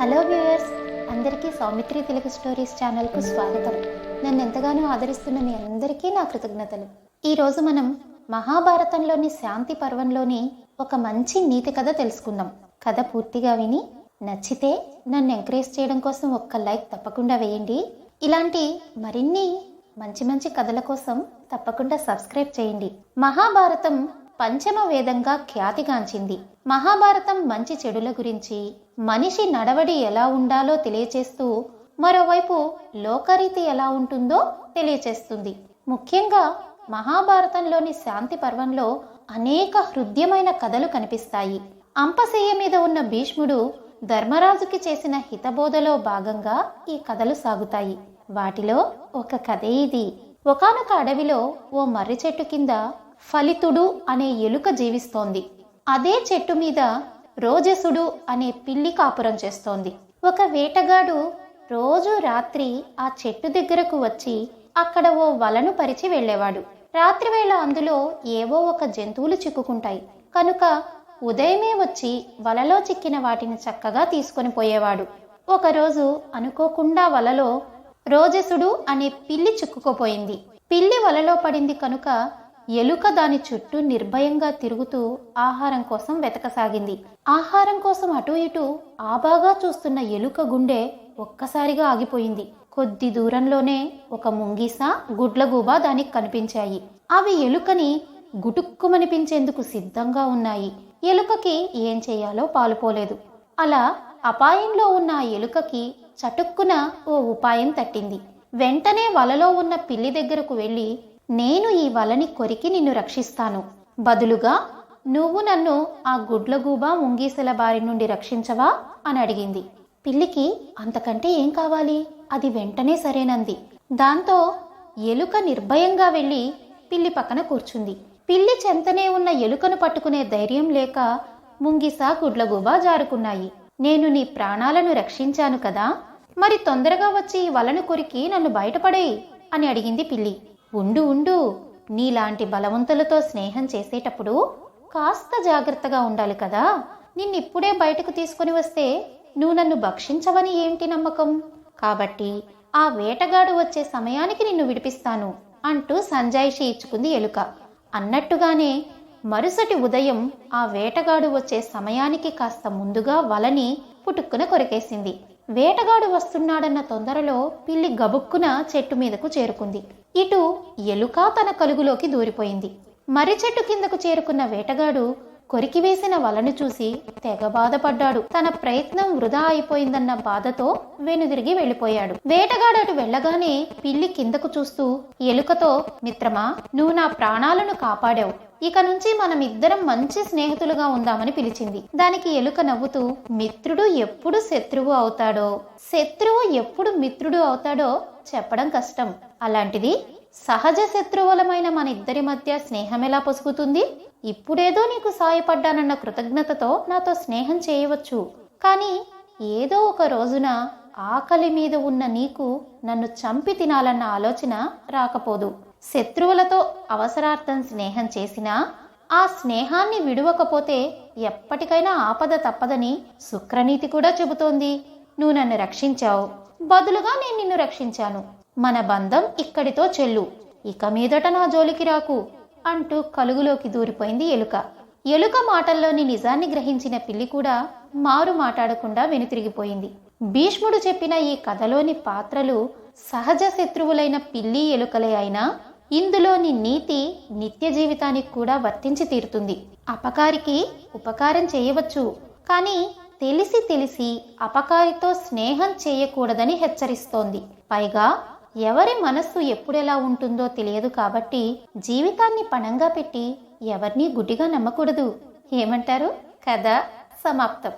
Hello viewers అందరికీ Saumitri Telugu stories ఛానల్కు స్వాగతం. నన్ను ఎంతగానో ఆదరిస్తున్న మీ అందరికీ నా కృతజ్ఞతలు. ఈరోజు మనం మహాభారతంలోని శాంతి పర్వంలోని ఒక మంచి నీతి కథ తెలుసుకుందాం. కథ పూర్తిగా విని నచ్చితే నన్ను ఎంకరేజ్ చేయడం కోసం ఒక్క లైక్ తప్పకుండా వేయండి. ఇలాంటి మరిన్ని మంచి మంచి కథల కోసం తప్పకుండా సబ్స్క్రైబ్ చేయండి. మహాభారతం పంచమ వేదంగా ఖ్యాతిగాంచింది. మహాభారతం మంచి చెడుల గురించి మనిషి నడవడి ఎలా ఉండాలో తెలియచేస్తూ మరోవైపు లోకరీతి ఎలా ఉంటుందో తెలియచేస్తుంది. ముఖ్యంగా మహాభారతంలోని శాంతి పర్వంలో అనేక హృద్యమైన కథలు కనిపిస్తాయి. అంపశయ్య మీద ఉన్న భీష్ముడు ధర్మరాజుకి చేసిన హితబోధలో భాగంగా ఈ కథలు సాగుతాయి. వాటిలో ఒక కథే ఇది. ఒకానొక అడవిలో ఓ మర్రి చెట్టు కింద ఫలితుడు అనే ఎలుక జీవిస్తోంది. అదే చెట్టు మీద రోజసుడు అనే పిల్లి కాపురం చేస్తోంది. ఒక వేటగాడు రోజు రాత్రి ఆ చెట్టు దగ్గరకు వచ్చి అక్కడ ఓ వలను పరిచి వెళ్ళేవాడు. రాత్రివేళ అందులో ఏవో ఒక జంతువులు చిక్కుకుంటాయి. కనుక ఉదయమే వచ్చి వలలో చిక్కిన వాటిని చక్కగా తీసుకొని పోయేవాడు. ఒకరోజు అనుకోకుండా వలలో రోజసుడు అనే పిల్లి చిక్కుకుపోయింది. పిల్లి వలలో పడింది కనుక ఎలుక దాని చుట్టూ నిర్భయంగా తిరుగుతూ ఆహారం కోసం వెతకసాగింది. ఆహారం కోసం అటు ఇటు ఆబాగా చూస్తున్న ఎలుక గుండె ఒక్కసారిగా ఆగిపోయింది. కొద్ది దూరంలోనే ఒక ముంగీస గుడ్లగూబ దానికి కనిపించాయి. అవి ఎలుకని గుటుక్కుమనిపించేందుకు సిద్ధంగా ఉన్నాయి. ఎలుకకి ఏం చేయాలో పాలుపోలేదు. అలా అపాయంలో ఉన్న ఎలుకకి చటుక్కున ఓ ఉపాయం తట్టింది. వెంటనే వలలో ఉన్న పిల్లి దగ్గరకు వెళ్ళి నేను ఈ వలని కొరికి నిన్ను రక్షిస్తాను. బదులుగా నువ్వు నన్ను ఆ గుడ్లగూబ ముంగీసల బారి నుండి రక్షించవా? అని అడిగింది. పిల్లికి అంతకంటే ఏం కావాలి? అది వెంటనే సరేనంది. దాంతో ఎలుక నిర్భయంగా వెళ్ళి పిల్లి పక్కన కూర్చుంది. పిల్లి చెంతనే ఉన్న ఎలుకను పట్టుకునే ధైర్యం లేక ముంగిస గుడ్లగూబ జారుకున్నాయి. నేను నీ ప్రాణాలను రక్షించాను కదా. మరి తొందరగా వచ్చి ఈ వలను కొరికి నన్ను బయటపడేయి అని అడిగింది పిల్లి. ఉండు ఉండు. నీలాంటి బలవంతులతో స్నేహం చేసేటప్పుడు కాస్త జాగ్రత్తగా ఉండాలి కదా. నిన్నిప్పుడే బయటకు తీసుకుని వస్తే నువ్వు నన్ను భక్షించవని ఏంటి నమ్మకం? కాబట్టి ఆ వేటగాడు వచ్చే సమయానికి నిన్ను విడిపిస్తాను అంటూ సంజాయిషి ఇచ్చుకుంది ఎలుక. అన్నట్టుగానే మరుసటి ఉదయం ఆ వేటగాడు వచ్చే సమయానికి కాస్త ముందుగా వలని పుటుక్కున కొరికేసింది. వేటగాడు వస్తున్నాడన్న తొందరలో పిల్లి గబుక్కున చెట్టు మీదకు చేరుకుంది. ఇటు ఎలుక తన కలుగులోకి దూరిపోయింది. మర్రి చెట్టు కిందకు చేరుకున్న వేటగాడు కొరికివేసిన వలను చూసి తెగ బాధపడ్డాడు. తన ప్రయత్నం వృధా అయిపోయిందన్న బాధతో వెనుదిరిగి వెళ్ళిపోయాడు. వేటగాడు అటు వెళ్ళగానే పిల్లి కిందకు చూస్తూ ఎలుకతో మిత్రమా నువ్వు నా ప్రాణాలను కాపాడావు. ఇక నుంచి మనం ఇద్దరం మంచి స్నేహితులుగా ఉందామని పిలిచింది. దానికి ఎలుక నవ్వుతూ మిత్రుడు ఎప్పుడు శత్రువు అవుతాడో? శత్రువు ఎప్పుడు మిత్రుడు అవుతాడో చెప్పడం కష్టం. అలాంటిది సహజ శత్రువులమైన మన ఇద్దరి మధ్య స్నేహం ఎలా పొసుగుతుంది ఇప్పుడేదో నీకు సాయపడ్డానన్న కృతజ్ఞతతో నాతో స్నేహం చేయవచ్చు. కానీ ఏదో ఒక రోజున ఆకలి మీద ఉన్న నీకు నన్ను చంపి తినాలన్న ఆలోచన రాకపోదు. శత్రువులతో అవసరార్థం స్నేహం చేసినా ఆ స్నేహాన్ని విడవకపోతే ఎప్పటికైనా ఆపద తప్పదని శుక్రనీతి కూడా చెబుతోంది. నువ్వు నన్ను రక్షించావు. బదులుగా నేను నిన్ను రక్షించాను. మన బంధం ఇక్కడితో చెల్లు. ఇక మీదట నా జోలికి రాకు అంటూ కలుగులోకి దూరిపోయింది ఎలుక. ఎలుక మాటల్లోని నిజాన్ని గ్రహించిన పిల్లి కూడా మారు మాట్లాడకుండా వెనుతిరిగిపోయింది. భీష్ముడు చెప్పిన ఈ కథలోని పాత్రలు సహజ శత్రువులైన పిల్లి ఎలుకలే అయినా ఇందులోని నీతి నిత్య జీవితానికి కూడా వర్తించి తీరుతుంది. అపకారికి ఉపకారం చేయవచ్చు కానీ తెలిసి తెలిసి అపకారితో స్నేహం చేయకూడదని హెచ్చరిస్తోంది. పైగా ఎవరి మనస్సు ఎప్పుడెలా ఉంటుందో తెలియదు కాబట్టి జీవితాన్ని పణంగా పెట్టి ఎవరినీ గుడ్డిగా నమ్మకూడదు. ఏమంటారు? కథ సమాప్తం.